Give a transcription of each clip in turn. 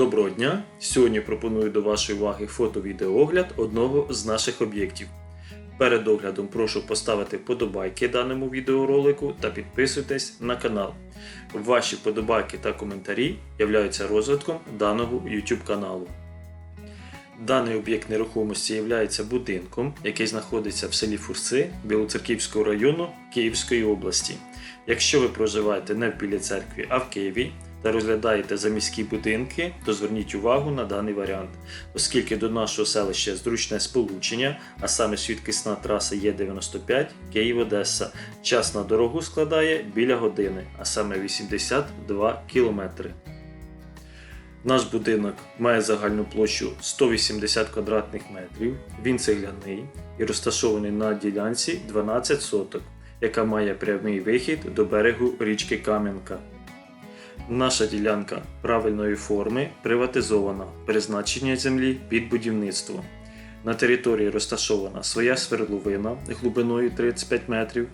Доброго дня! Сьогодні пропоную до вашої уваги фото-відеоогляд одного з наших об'єктів. Перед оглядом прошу поставити подобайки даному відеоролику та підписуйтесь на канал. Ваші подобайки та коментарі являються розвитком даного YouTube каналу. Даний об'єкт нерухомості є будинком, який знаходиться в селі Фурси Білоцерківського району Київської області. Якщо ви проживаєте не в Білій церкві, а в Києві та розглядаєте заміські будинки, то зверніть увагу на даний варіант, оскільки до нашого селища зручне сполучення, а саме швидкісна траса Є95 Київ-Одеса. Час на дорогу складає біля години, а саме 82 кілометри. Наш будинок має загальну площу 180 квадратних метрів. Він цегляний і розташований на ділянці 12 соток, яка має прямий вихід до берегу річки Кам'янка. Наша ділянка правильної форми приватизована, призначення землі під будівництво. На території розташована своя свердловина глибиною 35 метрів.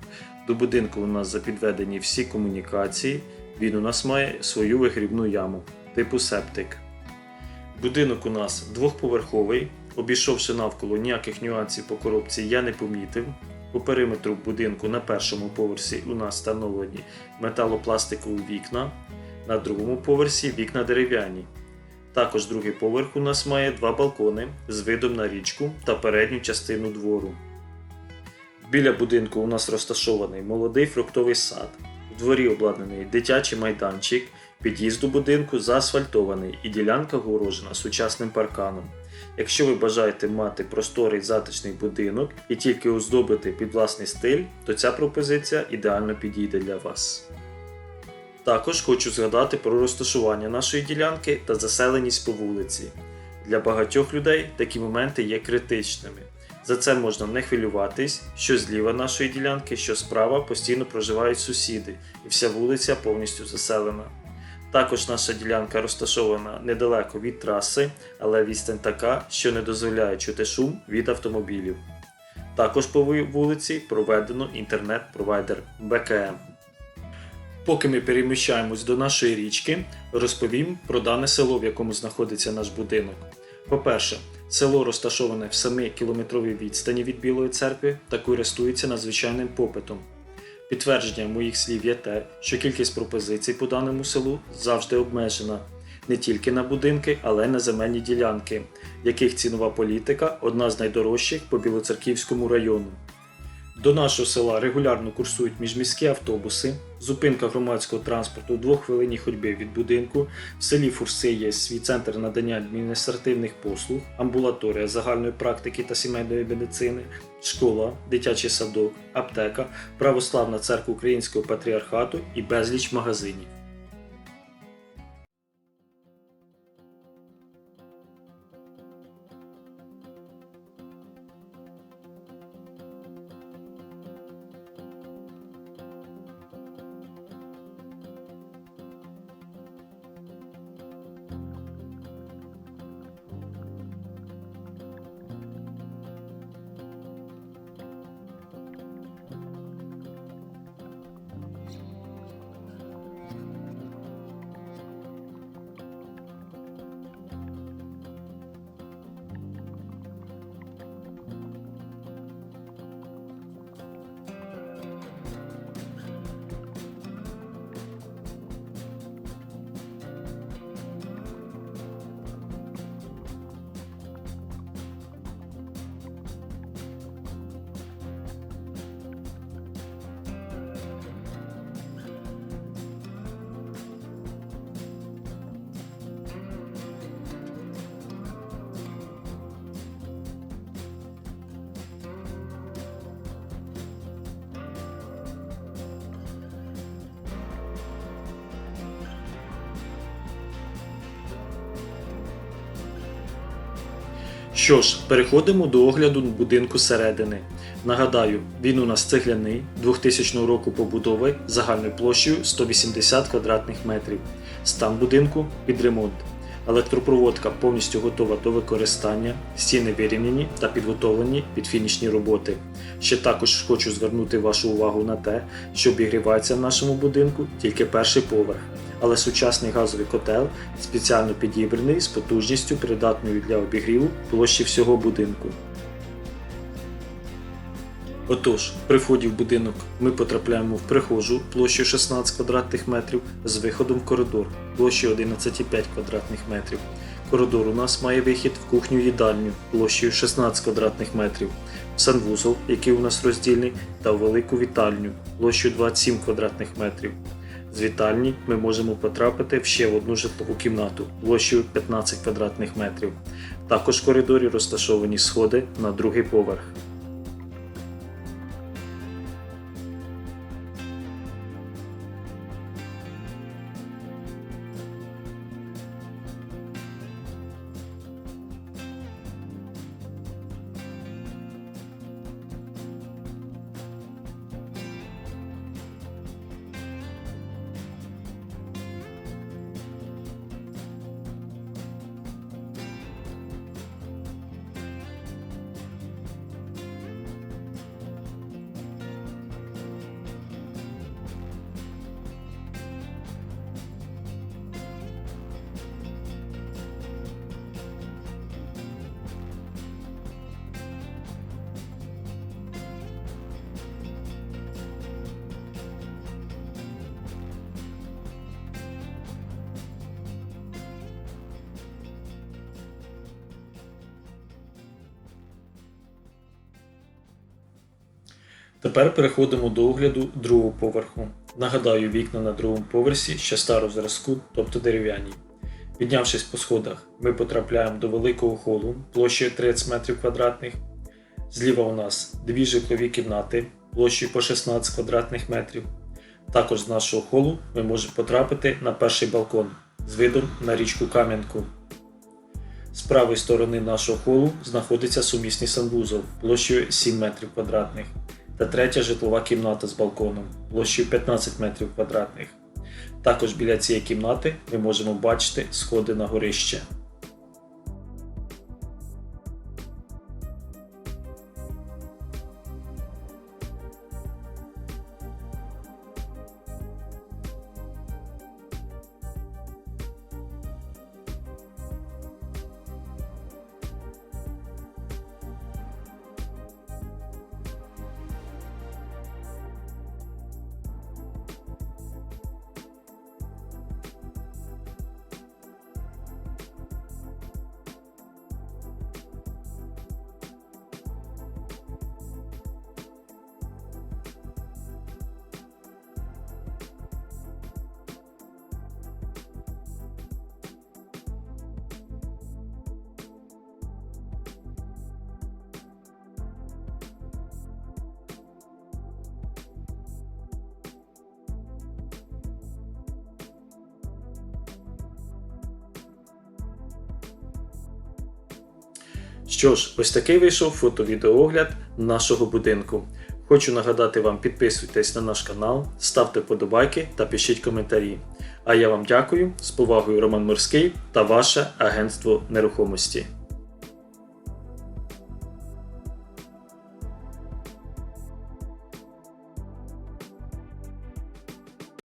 До будинку у нас запідведені всі комунікації. Він у нас має свою вигрібну яму типу септик. Будинок у нас двохповерховий. Обійшовши навколо ніяких нюансів по коробці, я не помітив. По периметру будинку на першому поверсі у нас встановлені металопластикові вікна, на другому поверсі вікна дерев'яні. Також другий поверх у нас має два балкони з видом на річку та передню частину двору. Біля будинку у нас розташований молодий фруктовий сад. В дворі обладнаний дитячий майданчик, під'їзд до будинку заасфальтований і ділянка огорожена сучасним парканом. Якщо ви бажаєте мати просторий затишний будинок і тільки оздобити під власний стиль, то ця пропозиція ідеально підійде для вас. Також хочу згадати про розташування нашої ділянки та заселеність по вулиці. Для багатьох людей такі моменти є критичними. За це можна не хвилюватись, що зліва нашої ділянки, що справа постійно проживають сусіди, і вся вулиця повністю заселена. Також наша ділянка розташована недалеко від траси, але відстань така, що не дозволяє чути шум від автомобілів. Також по вулиці проведено інтернет-провайдер БКМ. Поки ми переміщаємось до нашої річки, розповім про дане село, в якому знаходиться наш будинок. По-перше, село розташоване в 7-кілометровій відстані від Білої церкви та користується надзвичайним попитом. Підтвердженням моїх слів є те, що кількість пропозицій по даному селу завжди обмежена не тільки на будинки, але й на земельні ділянки, яких цінова політика одна з найдорожчих по Білоцерківському району. До нашого села регулярно курсують міжміські автобуси, зупинка громадського транспорту двох хвилині ходьби від будинку. В селі Фурси є свій центр надання адміністративних послуг, амбулаторія загальної практики та сімейної медицини, школа, дитячий садок, аптека, православна церква Українського патріархату і безліч магазинів. Що ж, переходимо до огляду будинку середини. Нагадаю, він у нас цегляний 2000 року побудови загальною площею 180 квадратних метрів. Стан будинку під ремонт. Електропроводка повністю готова до використання, стіни вирівняні та підготовлені під фінішні роботи. Ще також хочу звернути вашу увагу на те, що обігрівається в нашому будинку тільки перший поверх, але сучасний газовий котел спеціально підібраний з потужністю, придатною для обігріву площі всього будинку. Отож, при вході в будинок ми потрапляємо в прихожу площею 16 квадратних метрів з виходом в коридор площею 11,5 квадратних метрів. Коридор у нас має вихід в кухню їдальню площею 16 квадратних метрів, в санвузол, який у нас роздільний, та в велику вітальню площею 27 квадратних метрів. З вітальні ми можемо потрапити в ще в одну житлову кімнату площею 15 квадратних метрів. Також в коридорі розташовані сходи на другий поверх. Тепер переходимо до огляду другого поверху. Нагадаю, вікна на другому поверсі ще старого зразку, тобто дерев'яні. Піднявшись по сходах, ми потрапляємо до великого холу площею 30 метрів квадратних. Зліва у нас дві житлові кімнати площею по 16 квадратних метрів. Також з нашого холу ми можемо потрапити на перший балкон з видом на річку Кам'янку. З правої сторони нашого холу знаходиться сумісний санвузол площею 7 метрів квадратних та третя житлова кімната з балконом площею 15 метрів квадратних. Також біля цієї кімнати ми можемо бачити сходи на горище. Що ж, ось такий вийшов фото-відеоогляд нашого будинку. Хочу нагадати вам, підписуйтесь на наш канал, ставте подобайки та пишіть коментарі. А я вам дякую з повагою Роман Морський та ваше агентство нерухомості.